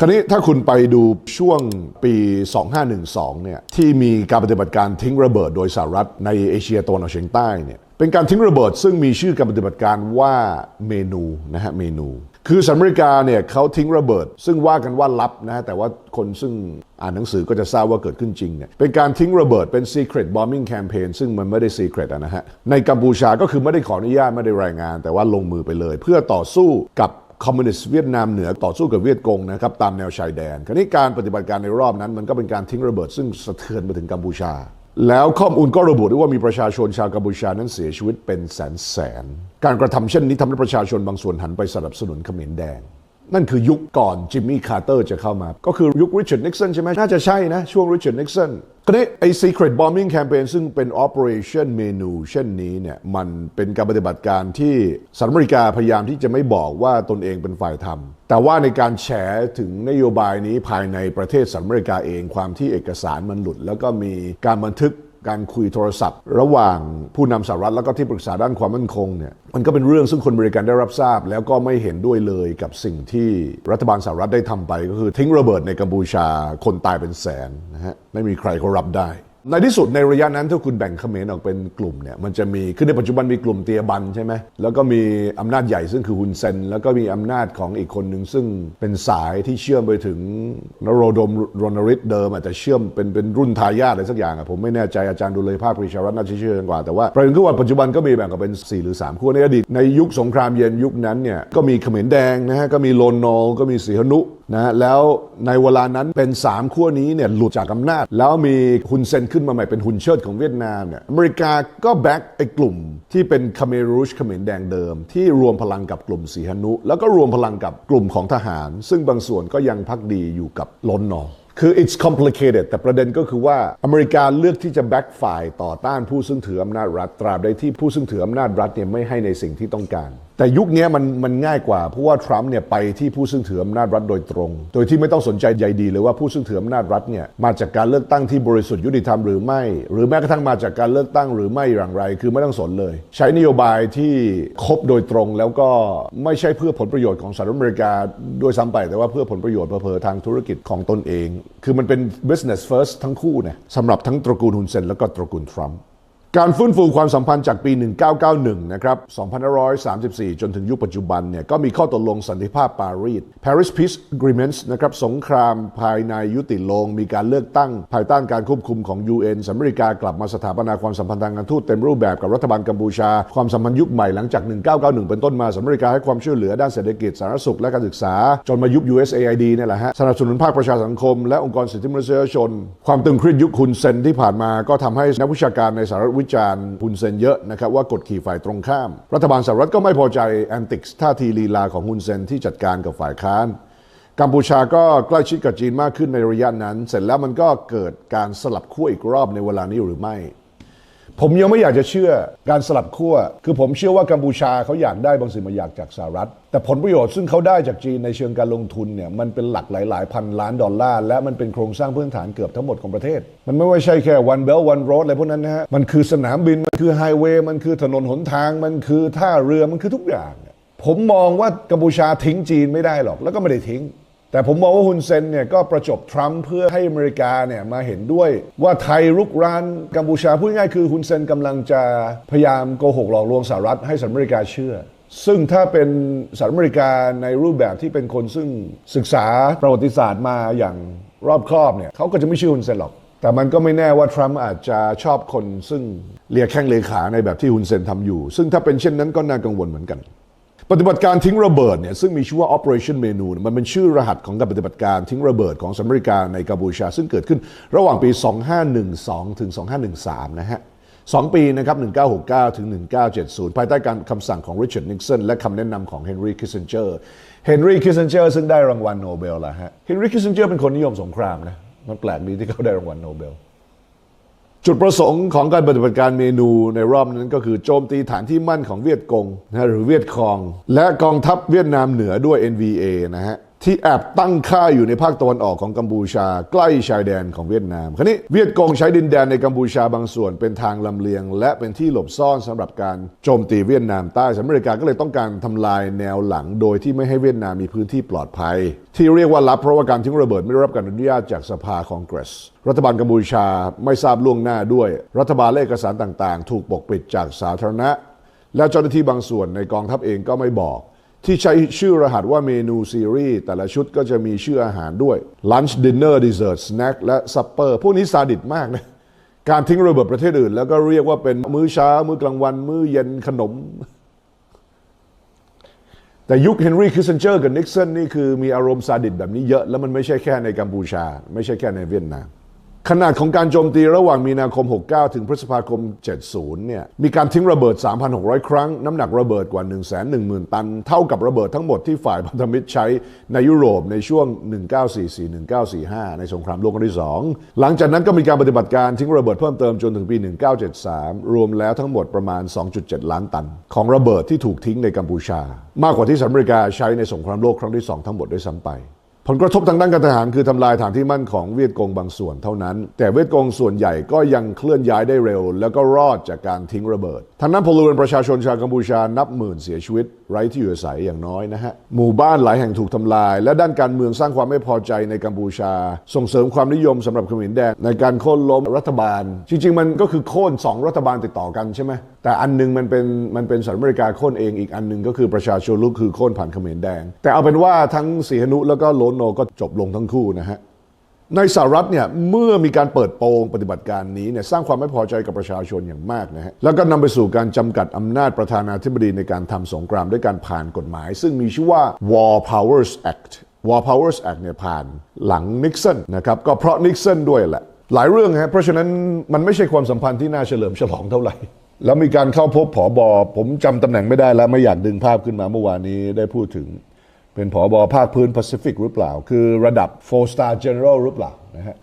คราวนี้ถ้าคุณไปดูช่วงปี 2512 เนี่ยที่มีการปฏิบัติการทิ้งระเบิดโดยสหรัฐในเอเชียตะวันออกเฉียงใต้เนี่ยเป็นการทิ้งระเบิดซึ่งมีชื่อการปฏิบัติการว่าเมนูนะฮะเมนู คือสหรัฐอเมริกาเนี่ยเขาทิ้งระเบิด ซึ่งว่ากันว่าลับนะฮะแต่ว่าคนซึ่งอ่านหนังสือก็จะทราบว่าเกิดขึ้นจริงเนี่ยเป็นการทิ้งระเบิดเป็น secret bombing campaign ซึ่งมันไม่ได้ secret ะนะฮะในกัมพูชาก็คือไม่ได้ขออนุญาตไม่ได้รายงาน แต่ว่าลงมือไปเลย เพื่อต่อสู้กับ คอมมิวนิสต์เวียดนามเหนือต่อสู้กับเวียดกงนะครับตามแนวชายแดน คราวนี้การปฏิบัติการในรอบนั้น มันก็เป็นการทิ้งระเบิดซึ่งสะเทือนไปถึงกัมพูชา แล้วข้อมูลก็ระบุด้วยว่ามีประชาชนชาวกัมพูชานั้นเสียชีวิตเป็นแสนแสน การกระทำเช่นนี้ทำให้ประชาชนบางส่วนหันไปสนับสนุนเขมรแดง นั่นคือยุคก่อนจิมมี่คาร์เตอร์จะเข้ามา ก็คือยุคริชาร์ดนิกสันใช่ไหมน่าจะใช่นะช่วงริชาร์ดนิกสัน คราวนี้ไอ้ secret bombing campaign ซึ่งเป็น operation เมนูเช่นนี้เนี่ยมันเป็นการปฏิบัติการที่สหรัฐอเมริกาพยายามที่จะไม่บอกว่าตนเองเป็นฝ่ายทำแต่ว่าในการแฉถึงนโยบายนี้ภายในประเทศสหรัฐอเมริกาเองความที่เอกสารมันหลุด แล้วก็มีการบันทึก การคุยโทรศัพท์ ระหว่างผู้นำสหรัฐแล้วก็ที่ปรึกษาด้านความมั่นคงเนี่ยมันก็เป็นเรื่องซึ่งคนบริการได้รับทราบ แล้วก็ไม่เห็นด้วยเลยกับสิ่งที่รัฐบาลสหรัฐได้ทำไป ก็คือทิ้งระเบิดในกัมพูชาคนตายเป็นแสนนะฮะไม่มีใครเขารับได้ ในที่สุดในระยะนั้นถ้าคุณแบ่งเขมรออกเป็นกลุ่มเนี่ยมันจะมีคือในปัจจุบันมีกลุ่มเตียบันใช่ไหมแล้วก็มีอำนาจใหญ่ซึ่งคือฮุนเซน แล้วก็มีอำนาจของอีกคนหนึ่งซึ่งเป็นสายที่เชื่อมไปถึงนโรดมรณฤทธิ์เดิมอาจจะเชื่อมเป็นเป็นรุ่นทายาทอะไรสักอย่างอะผมไม่แน่ใจอาจารย์ดูเลยภาพปริชารัตน์น่าจะเชื่อกันกว่าแต่ว่าประเด็นคือว่าปัจจุบันก็มีแบ่งออกเป็น 4 หรือ 3ขั้วในอดีตในยุคสงครามเย็นยุคนั้นเนี่ยก็มีเขมรแดงนะฮะก็มีโลนนอลก็มีสีหนุ นะแล้วในเวลานั้นเป็น 3 ขั้วนี้เนี่ยหลุดจากอำนาจ แล้วมีฮุนเซนขึ้นมาใหม่เป็นฮุนเชิดของเวียดนามเนี่ยอเมริกาก็แบ็กไอ้กลุ่มที่เป็นคาเมรูชคเมรแดงเดิม ที่รวมพลังกับกลุ่มสีหนุ แล้วก็รวมพลังกับกลุ่มของทหาร ซึ่งบางส่วนก็ยังพักดีอยู่กับลนนองคือ it's complicated แต่ประเด็นก็คือว่าอเมริกาเลือกที่จะแบ็กฝ่ายต่อต้านผู้ซึ่งถืออำนาจรัฐตราบใดที่ผู้ซึ่งถืออำนาจรัฐเนี่ยไม่ให้ในสิ่งที่ต้องการ แต่ยุคนี้มันมันง่ายกว่า เพราะว่าทรัมป์เนี่ยไปที่ผู้ซึ่งถืออำนาจรัฐโดยตรง โดยที่ไม่ต้องสนใจใยดีเลยว่าผู้ซึ่งถืออำนาจรัฐเนี่ยมาจากการเลือกตั้งที่บริสุทธิ์ยุติธรรมหรือไม่ หรือแม้กระทั่งมาจากการเลือกตั้งหรือไม่อย่างไร คือไม่ต้องสนเลย ใช้นโยบายที่ครบโดยตรงแล้วก็ไม่ใช่เพื่อผลประโยชน์ของสหรัฐอเมริกาด้วยซ้ำไปแต่ว่าเพื่อผลประโยชน์เผลอทางธุรกิจของตนเอง คือมันเป็น business first ทั้งคู่นะสำหรับทั้งตระกูลฮุนเซนแล้วก็ตระกูลทรัมป์ การฟื้นฟูความสัมพันธ์จากปี 1991 นะครับ 2534 จนถึงยุคปัจจุบันเนี่ยก็มีข้อตกลงสันติภาพปารีส Paris Peace Agreements นะครับ สงครามภายในยุติลง มีการเลือกตั้ง ภายใต้การควบคุมของ UN สหรัฐอเมริกากลับมาสถาปนาความสัมพันธ์ทางการทูตเต็มรูปแบบกับรัฐบาลกัมพูชา ความสัมพันธ์ยุคใหม่หลังจาก 1991 เป็นต้นมาสหรัฐอเมริกาให้ความช่วยเหลือด้านเศรษฐกิจสาธารณสุขและการศึกษา จนมายุค USAID เนี่ยแหละฮะ สนับสนุนภาคประชาสังคม และองค์กรสิทธิมนุษยชน ความตึงเครียดยุคคุณเซนที่ผ่านมาก็ทำให้นักวิชาการในสหรัฐวิจารณ์คุนเซนเยอะนะครับว่ากดขี่ฝ่ายตรงข้าม รัฐบาลสหรัฐก็ไม่พอใจแอนติกส์ท่าทีลีลาของฮุนเซนที่จัดการกับฝ่ายค้าน กัมพูชาก็ใกล้ชิดกับจีนมากขึ้นในระยะนั้น เสร็จแล้วมันก็เกิดการสลับขั้วอีกรอบในเวลานี้หรือไม่ ผมยังไม่อยากจะเชื่อการสลับขั้ว คือผมเชื่อว่ากัมพูชาเขาอยากได้บางสิ่งบางอย่างจากสหรัฐ แต่ผลประโยชน์ซึ่งเขาได้จากจีนในเชิงการลงทุนเนี่ยมันเป็นหลักหลาย ๆ พันล้านดอลลาร์ และมันเป็นโครงสร้างพื้นฐานเกือบทั้งหมดของประเทศ มันไม่ใช่แค่ one belt one road อะไรพวกนั้นนะฮะ มันคือสนามบิน มันคือไฮเวย์ มันคือถนนหนทาง มันคือท่าเรือ มันคือทุกอย่าง ผมมองว่ากัมพูชาทิ้งจีนไม่ได้หรอก แล้วก็ไม่ได้ทิ้ง แต่ผมมองว่าฮุนเซนเนี่ยก็ประจบทรัมป์เพื่อให้อเมริกาเนี่ยมาเห็นด้วยว่าไทยรุกรานกัมพูชาพูดง่ายคือฮุนเซนกำลังจะพยายามโกหกหลอกลวงสหรัฐให้สหรัฐอเมริกาเชื่อ ซึ่งถ้าเป็นสหรัฐอเมริกาในรูปแบบที่เป็นคนซึ่งศึกษาประวัติศาสตร์มาอย่างรอบครอบเนี่ยเขาก็จะไม่เชื่อฮุนเซนหรอก แต่มันก็ไม่แน่ว่าทรัมป์อาจจะชอบคนซึ่งเลียแข้งเลขาในแบบที่ฮุนเซนทำอยู่ ซึ่งถ้าเป็นเช่นนั้นก็น่ากังวลเหมือนกัน ปฏิบัติการทิ้งระเบิดเนี่ยซึ่งมีชื่อว่า Operation Menu เนี่ยมันเป็นชื่อรหัสของการปฏิบัติการทิ้งระเบิดของสหรัฐอเมริกาในกัมพูชา ซึ่งเกิดขึ้นระหว่างปี 2512 ถึง 2513 นะฮะสองปีนะครับ 1969 ถึง 1970 ภายใต้การคำสั่งของริชาร์ดนิกสันและคำแนะนำของเฮนรี่คิสเซนเจอร์เฮนรี่คิสเซนเจอร์ซึ่งได้รางวัลโนเบลละฮะเฮนรี่คิสเซนเจอร์เป็นคนนิยมสงครามนะมันแปลกดีที่เขาได้รางวัลโนเบล จุดประสงค์ของการปฏิบัติการเมนูในรอบนั้นก็คือโจมตีฐานที่มั่นของเวียดกงนะหรือเวียดคอง และกองทัพเวียดนามเหนือด้วย NVA นะฮะ ที่แอบตั้งค่ายอยู่ในภาคตะวันออกของกัมพูชา ใกล้ชายแดนของเวียดนามคราวนี้เวียดกงใช้ดินแดนในกัมพูชาบางส่วนเป็นทางลำเลียง และเป็นที่หลบซ่อนสำหรับการโจมตีเวียดนามใต้สหรัฐอเมริกาก็เลยต้องการทำลายแนวหลัง โดยที่ไม่ให้เวียดนามมีพื้นที่ปลอดภัย ที่เรียกว่าลับเพราะว่าการทิ้งระเบิดไม่ได้รับการอนุญาตจากสภาคองเกรสรัฐบาลกัมพูชาไม่ทราบล่วงหน้าด้วย รัฐบาลและเอกสารต่างๆ ถูกปกปิดจากสาธารณะ และเจ้าหน้าที่บางส่วนในกองทัพเองก็ไม่บอก ที่ใช้ชื่อรหัสว่าเมนูซีรีส์แต่ละชุดก็จะมีชื่ออาหารด้วยลันช์ดินเนอร์ดิเซอร์สแน็คและซัปเปอร์พวกนี้ซาดิสมากนะ การทิ้งระเบิดประเทศอื่น แล้วก็เรียกว่าเป็นมื้อเช้า มื้อกลางวัน มื้อเย็นขนม แต่ยุคเฮนรี่คิสเซนเจอร์กับนิกสันนี่คือมีอารมณ์ซาดิสแบบนี้เยอะ แล้วมันไม่ใช่แค่ในกัมพูชา ไม่ใช่แค่ในเวียดนาม ขนาดของการโจมตีระหว่างมีนาคม 69 ถึงพฤษภาคม 70 เนี่ย มีการทิ้งระเบิด 3,600 ครั้ง น้ำหนักระเบิดกว่า 110,000 ตัน เท่ากับระเบิดทั้งหมดที่ฝ่ายพันธมิตรใช้ในยุโรปในช่วง 1944-1945 ในสงครามโลกครั้งที่ 2 หลังจากนั้นก็มีการปฏิบัติการทิ้งระเบิดเพิ่มเติมจนถึงปี 1973 รวมแล้วทั้งหมดประมาณ 2.7 ล้านตัน ของระเบิดที่ถูกทิ้งในกัมพูชามากกว่าที่สหรัฐอเมริกาใช้ในสงครามโลกครั้งที่ 2 ทั้งหมดด้วยซ้ำไป ผลกระทบทางด้านการทหารคือทำลายฐานที่มั่นของเวียดกงบางส่วนเท่านั้น แต่เวียดกงส่วนใหญ่ก็ยังเคลื่อนย้ายได้เร็ว แล้วก็รอดจากการทิ้งระเบิดทางนั้นพลเรือนประชาชนชาวกัมพูชานับหมื่นเสียชีวิต ไร้ที่อยู่อาศัยอย่างน้อยนะฮะหมู่บ้านหลายแห่งถูกทำลาย และด้านการเมืองสร้างความไม่พอใจในกัมพูชา ส่งเสริมความนิยมสำหรับเขมรแดงในการโค่นล้มรัฐบาล จริง ๆ มันก็คือโค่นสองรัฐบาลติดต่อกันใช่ไหม แต่อันหนึงมันเป็นมันเป็นสหรัฐอเมริกาโค่นเองอีกอันหนึงก็คือประชาชนลุกคือโค่นผ่านเขมรแดง แต่เอาเป็นว่าทั้งสีหนุแล้วก็โลนโนก็จบลงทั้งคู่นะฮะในสหรัฐเนี่ยเมื่อมีการเปิดโปงปฏิบัติการนี้เนี่ยสร้างความไม่พอใจกับประชาชนอย่างมากนะฮะแล้วก็นำไปสู่การจำกัดอำนาจประธานาธิบดีในการทำสงครามด้วยการผ่านกฎหมาย ซึ่งมีชื่อว่า War Powers Act War Powers Act เนี่ยผ่านหลังนิกสันนะครับก็เพราะนิกสันด้วยแหละหลายเรื่องฮะเพราะฉะนั้นมันไม่ใช่ความสัมพันธ์ที่น่าเฉลิมฉลองเท่าไหร่ แล้วมีการเข้าพบผอบอผมจำตำแหน่งไม่ได้แล้วไม่อยากดึงภาพขึ้นมาเมื่อวานนี้ได้พูดถึง เป็นผอบอภาคพื้นแปซิฟิกหรือเปล่า คือระดับ4 star general หรือเปล่านะฮะ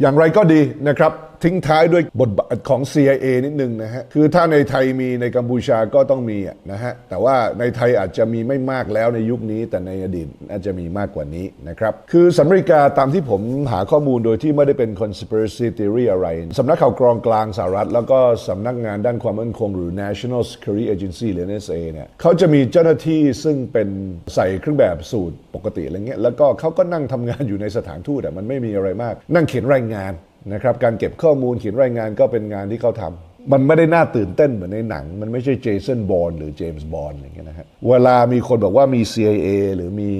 อย่างไรก็ดีนะครับทิ้งท้ายด้วยบทบาทของ CIA นิดนึงนะฮะ คือถ้าในไทยมีในกัมพูชาก็ต้องมีนะฮะ แต่ว่าในไทยอาจจะมีไม่มากแล้วในยุคนี้ แต่ในอดีตอาจจะมีมากกว่านี้นะครับ คือสหริกาตามที่ผมหาข้อมูลโดยที่ไม่ได้เป็น conspiracy theory อะไรสำนักข่าวกรองกลางสหรัฐ แล้วก็สำนักงานด้านความมั่นคงหรือ National Security Agency หรือ NSA เนี่ยเขาจะมีเจ้าหน้าที่ซึ่งเป็นใส่เครื่องแบบสูตรปกติอะไรเงี้ยแล้วก็เขาก็นั่งทำงานอยู่ในสถานทูตอะมันไม่มีอะไรมาก นั่งเขียนรายงาน นะครับการเก็บข้อมูลเขียนรายงานก็เป็นงานที่เขาทำมันไม่ได้น่าตื่นเต้นเหมือนในหนัง มันไม่ใช่เจสันบอลหรือเจมส์บอลอย่างเงี้ยนะฮะเวลามีคนบอกว่ามี CIA หรือมี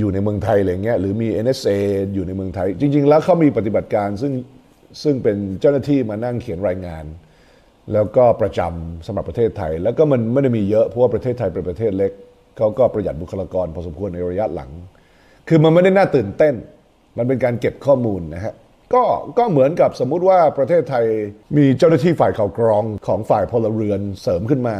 อยู่ในเมืองไทยอะไรเงี้ยหรือมี NSA อยู่ในเมืองไทย จริง ๆ แล้วเขามีปฏิบัติการซึ่งซึ่งเป็นเจ้าหน้าที่มานั่งเขียนรายงาน แล้วก็ประจำสำหรับประเทศไทย แล้วก็มันไม่ได้มีเยอะเพราะว่าประเทศไทยเป็นประเทศเล็กเขาก็ประหยัดบุคลากรพอสมควรในระยะหลัง คือมันไม่ได้น่าตื่นเต้น มันเป็นการเก็บข้อมูลนะฮะ ก็ก็เหมือนกับสมมุติว่าประเทศไทยมีเจ้าหน้าที่ฝ่ายข่าวกรองของฝ่ายพลเรือนเสริมขึ้นมา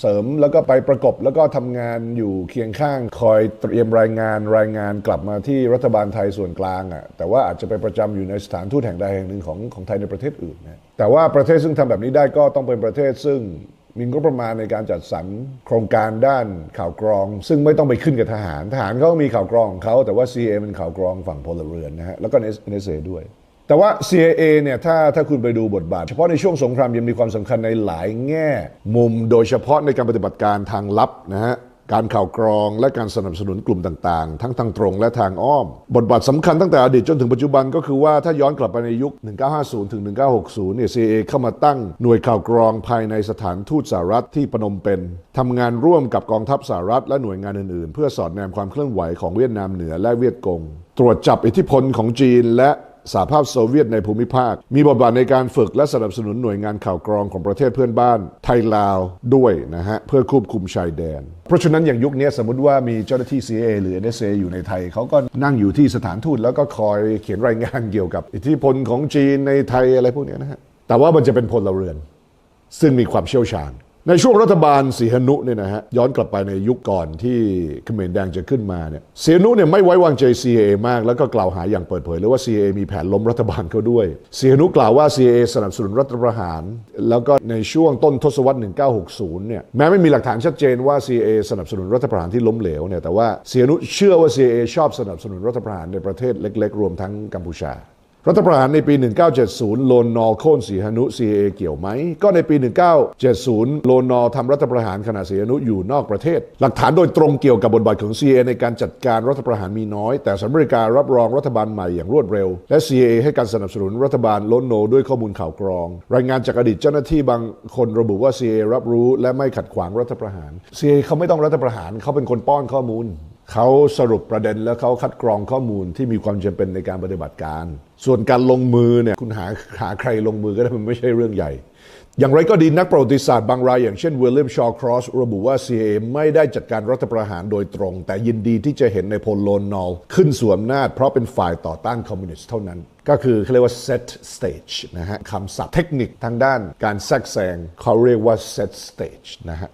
เสริมแล้วก็ไปประกบแล้วก็ทำงานอยู่เคียงข้างคอยเตรียมรายงานรายงานกลับมาที่รัฐบาลไทยส่วนกลางอะ่ะแต่ว่าอาจจะไปประจำอยู่ในสถานทูตแห่งใดแห่งหนึ่งของของไทยในประเทศอื่นนะแต่ว่าประเทศซึ่งทำแบบนี้ได้ก็ต้องเป็นประเทศซึ่งมีงบประมาณในการจัดสรรโครงการด้านข่าวกรอง ซึ่งไม่ต้องไปขึ้นกับทหาร ทหารเขามีข่าวกรองของเขาแต่ว่า CA เป็นข่าวกรองฝั่งพลเรือนนะฮะแล้วก็ NSA ด้วย แต่ว่า CIA เนี่ยถ้าถ้าคุณไปดูบทบาท เฉพาะในช่วงสงครามยังมีความสำคัญในหลายแง่ มุมโดยเฉพาะในการปฏิบัติการทางลับนะฮะการข่าวกรองและการสนับสนุนกลุ่มต่างๆ ทั้งทางตรงและทางอ้อม บทบาทสำคัญตั้งแต่อดีตจนถึงปัจจุบันก็คือว่าถ้าย้อนกลับไปในยุค 1950 ถึง 1960 เนี่ย CIA เข้ามาตั้งหน่วยข่าวกรองภายในสถานทูตสหรัฐที่ปนมเปญทำงานร่วมกับกองทัพสหรัฐและหน่วยงานอื่นๆ เพื่อสอดแนมความเคลื่อนไหวของเวียดนามเหนือและเวียดกง ตรวจจับอิทธิพลของจีนและ สหภาพโซเวียตในภูมิภาค มีบทบาทในการฝึกและสนับสนุนหน่วยงานข่าวกรองของประเทศเพื่อนบ้าน ไทยลาวด้วยนะฮะ เพื่อควบคุมชายแดน เพราะฉะนั้นอย่างยุคนี้สมมติว่ามีเจ้าหน้าที่ CIA หรือ NSA อยู่ในไทย เขาก็นั่งอยู่ที่สถานทูตแล้วก็คอยเขียนรายงานเกี่ยวกับ อิทธิพลของจีนในไทยอะไรพวกนี้นะฮะแต่ว่ามันจะเป็นพลเรือน ซึ่งมีความเชี่ยวชาญ ในช่วงรัฐบาลสีหนุเนี่ยนะฮะย้อนกลับไปในยุคก่อนที่เขมรแดงจะขึ้นมาเนี่ยสีหนุเนี่ยไม่ไว้วางใจ CIA มาก แล้วก็กล่าวหาอย่างเปิดเผยเลยว่า CIA มีแผนล้มรัฐบาลเขาด้วยสีหนุกล่าวว่า CIA สนับสนุนรัฐประหาร แล้วก็ในช่วงต้นทศวรรษ 1960 เนี่ยแม้ไม่มีหลักฐานชัดเจนว่า CIA สนับสนุนรัฐประหารที่ล้มเหลวเนี่ยแต่ว่าสีหนุเชื่อว่า CIA ชอบสนับสนุนรัฐประหารในประเทศเล็ก ๆ รวมทั้งกัมพูชา รัฐประหารในปี 1970 โลนนอโค่นสีหนุ CIA เกี่ยวไหม ก็ในปี 1970 โลนนอทำรัฐประหารขณะสีหนุอยู่นอกประเทศ หลักฐานโดยตรงเกี่ยวกับบทบาทของ CIA ในการจัดการรัฐประหารมีน้อย แต่สหรัฐอเมริการับรองรัฐบาลใหม่อย่างรวดเร็ว และ CIA ให้การสนับสนุนรัฐบาลโลนโนด้วยข้อมูลข่าวกรอง รายงานจากอดีตเจ้าหน้าที่บางคนระบุว่า CIA รับรู้และไม่ขัดขวางรัฐประหาร CIA เขาไม่ต้องรัฐประหารเขาเป็นคนป้อนข้อมูล เขาสรุปประเด็นแล้วเขาคัดกรองข้อมูลที่มีความจำเป็นในการปฏิบัติการ ส่วนการลงมือเนี่ยคุณหาหาใครลงมือก็ได้มันไม่ใช่เรื่องใหญ่ อย่างไรก็ดีนักประวัติศาสตร์บางรายอย่างเช่นวิลเลียมชอว์ครอสระบุว่า CIA ไม่ได้จัดการรัฐประหารโดยตรง แต่ยินดีที่จะเห็นในพลโลนนอลขึ้นสวมนาจเพราะเป็นฝ่ายต่อต้านคอมมิวนิสต์เท่านั้น ก็คือเขาเรียกว่า set stage นะฮะคำศัพท์เทคนิคทางด้านการแทรกแซงเขาเรียกว่า set stage นะฮะ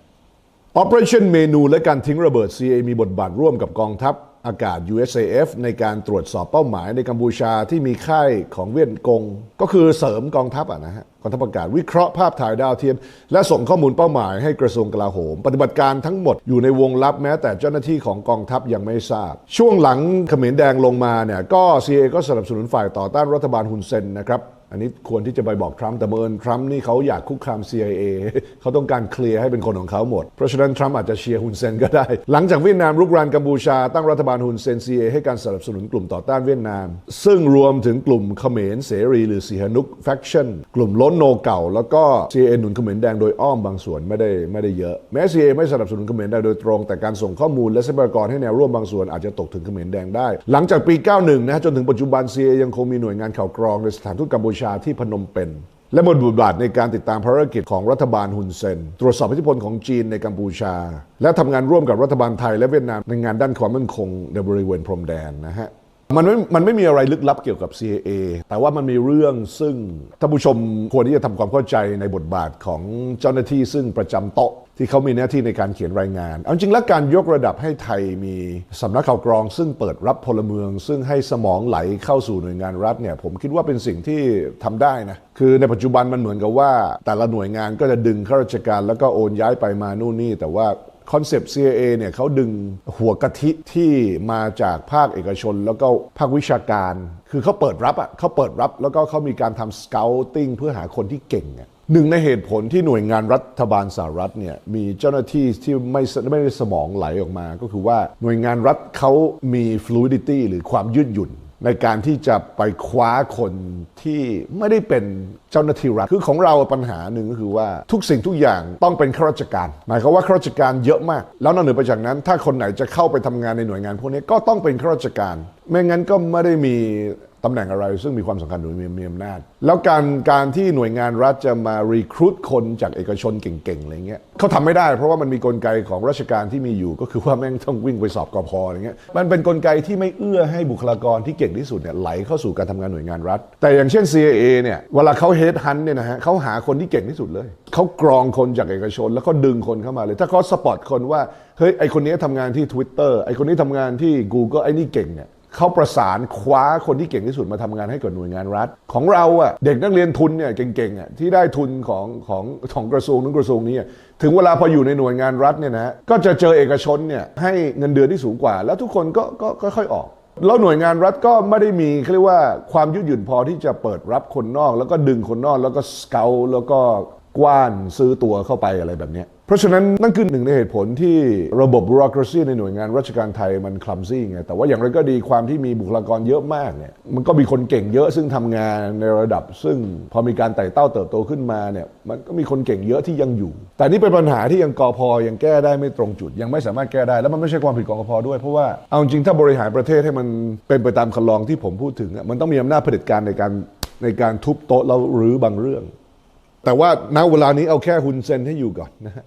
Operation เมนูและการทิ้งระเบิด ca มีบทบาทร่วมกับกองทัพอากาศ USAF ในการตรวจสอบเป้าหมายในกัมพูชาที่มีค่ายของเวียดกง ก็คือเสริมกองทัพอะนะฮะกองทัพอากาศวิเคราะห์ภาพถ่ายดาวเทียม และส่งข้อมูลเป้าหมายให้กระทรวงกลาโหม ปฏิบัติการทั้งหมดอยู่ในวงลับแม้แต่เจ้าหน้าที่ของกองทัพยังไม่ทราบ ช่วงหลังเขมรแดงลงมาเนี่ยก็ ca ก็สนับสนุนฝ่ายต่อต้านรัฐบาลฮุนเซนนะครับ อันนี้ควรที่จะไปบอกทรัมป์แต่เมินทรัมป์นี่เขาอยากคุกคาม CIA เขาต้องการเคลียร์ให้เป็นคนของเขาหมด เพราะฉะนั้นทรัมป์อาจจะเชียร์ฮุนเซนก็ได้ หลังจากเวียดนามรุกรานกัมพูชาตั้งรัฐบาลฮุนเซน CIA ให้การสนับสนุนกลุ่มต่อต้านเวียดนาม ซึ่งรวมถึงกลุ่มเขมรเสรี หรือสีหนุกแฟคชั่นกลุ่มล้นโนเก่า แล้วก็ CIA หนุนเขมรแดงโดยอ้อมบางส่วนไม่ได้ไม่ได้เยอะแม้ CIA ไม่สนับสนุนเขมรแดงโดยตรง แต่การส่งข้อมูลและทรัพยากรให้แนวร่วมบางส่วนอาจจะตกถึงเขมรแดงได้ หลังจากปี 91 นะจนถึงปัจจุบัน CIA ยังคงมีหน่วยงานข่าวกรองในสถานทูตกัมพูชาที่พนมเปญและบทบาทในการติดตามภารกิจของรัฐบาลฮุนเซน ตรวจสอบอิทธิพลของจีนในกัมพูชา และทำงานร่วมกับรัฐบาลไทยและเวียดนามในงานด้านความมั่นคงในบริเวณพรมแดนนะฮะ มันไม่ มันไม่มีอะไรลึกลับเกี่ยวกับ CIA แต่ว่ามันมีเรื่องซึ่งท่านผู้ชมควรที่จะทำความเข้าใจในบทบาทของเจ้าหน้าที่ซึ่งประจำโต๊ะที่เขามีหน้าที่ในการเขียนรายงาน เอาจริงแล้วการยกระดับให้ไทยมีสำนักข่าวกรอง ซึ่งเปิดรับพลเมือง ซึ่งให้สมองไหลเข้าสู่หน่วยงานรัฐเนี่ยผมคิดว่าเป็นสิ่งที่ทำได้นะคือในปัจจุบันมันเหมือนกับว่า แต่ละหน่วยงานก็จะดึงข้าราชการแล้วก็โอนย้ายไปมานู่นนี่ แต่ว่า คอนเซปต์ CIA เนี่ยเขาดึงหัวกะทิที่มาจากภาคเอกชน แล้วก็ภาควิชาการ คือเขาเปิดรับอะเขาเปิดรับแล้วก็เขามีการทำสเกลติ้งเพื่อหาคนที่เก่งอะหนึ่งในเหตุผลที่หน่วยงานรัฐบาลสหรัฐเนี่ยมีเจ้าหน้าที่ที่ไม่ไม่ได้สมองไหลออกมา ก็คือว่าหน่วยงานรัฐเขามี fluidity หรือความยืดหยุ่น ในการที่จะไปคว้าคนที่ไม่ได้เป็นเจ้าหน้าที่รัฐ คือของเราปัญหาหนึ่งก็คือว่าทุกสิ่งทุกอย่างต้องเป็นข้าราชการ หมายความว่าข้าราชการเยอะมาก แล้วนอกเหนือไปจากนั้น ถ้าคนไหนจะเข้าไปทำงานในหน่วยงานพวกนี้ก็ต้องเป็นข้าราชการ ไม่งั้นก็ไม่ได้มี ตำแหน่งอะไร ซึ่งมีความสำคัญหรือมีมีอำนาจ แล้วการการที่หน่วยงานรัฐจะมารีครูดคนจากเอกชนเก่งๆอะไรเงี้ยเขาทำไม่ได้ เพราะว่ามันมีกลไกของราชการที่มีอยู่ ก็คือว่าแม่งต้องวิ่งไปสอบกอพออะไรเงี้ยมันเป็นกลไกที่ไม่เอื้อให้บุคลากรที่เก่งที่สุดเนี่ยไหลเข้าสู่การทำงานหน่วยงานรัฐ แต่อย่างเช่น CIA เนี่ยเวลาเขาเฮดฮันเนี่ยนะฮะเขาหาคนที่เก่งที่สุดเลยเขากรองคนจากเอกชน แล้วก็ดึงคนเข้ามาเลย ถ้าเขาสปอตคนว่าเฮ้ยไอคนนี้ทำงานที่ Twitter ไอคนนี้ทำงานที่ Google ไอนี่เก่งเนี่ย เขาประสานคว้าคนที่เก่งที่สุดมาทำงานให้กับหน่วยงานรัฐ ของเราอะเด็กนักเรียนทุนเนี่ยเก่งๆอะที่ได้ทุนของของของกระทรวงนั้นกระทรวงนี้ถึงเวลาพออยู่ในหน่วยงานรัฐเนี่ยนะก็จะเจอเอกชนเนี่ยให้เงินเดือนที่สูงกว่า แล้วทุกคนก็ก็ค่อยๆออกแล้วหน่วยงานรัฐก็ไม่ได้มีเขาเรียกว่าความยืดหยุ่นพอที่จะเปิดรับคนนอก แล้วก็ดึงคนนอกแล้วก็สเกลแล้วก็กว้านซื้อตัวเข้าไปอะไรแบบนี้ เพราะฉะนั้นนั่นคือหนึ่งในเหตุผลที่ระบบบูโรครซีในหน่วยงานราชการไทยมันคลัมซี่ไงแต่ว่าอย่างไรก็ดีความที่มีบุคลากรเยอะมากเนี่ยมันก็มีคนเก่งเยอะซึ่งทำงานในระดับ ซึ่งพอมีการไต่เต้าเติบโตขึ้นมาเนี่ยมันก็มีคนเก่งเยอะที่ยังอยู่ แต่นี่เป็นปัญหาที่ยังกอพอยังแก้ได้ไม่ตรงจุด ยังไม่สามารถแก้ได้แล้วมันไม่ใช่ความผิดของกอพอด้วย เพราะว่าเอาจริงถ้าบริหารประเทศให้มันเป็นไปตามคันลองที่ผมพูดถึงมันต้องมีอำนาจเผด็จการในการในการทุบโต๊ะแล้วรื้อบางเรื่อง แต่ว่าณเวลานี้เอาแค่ฮุนเซนให้อยู่ก่อนนะฮะ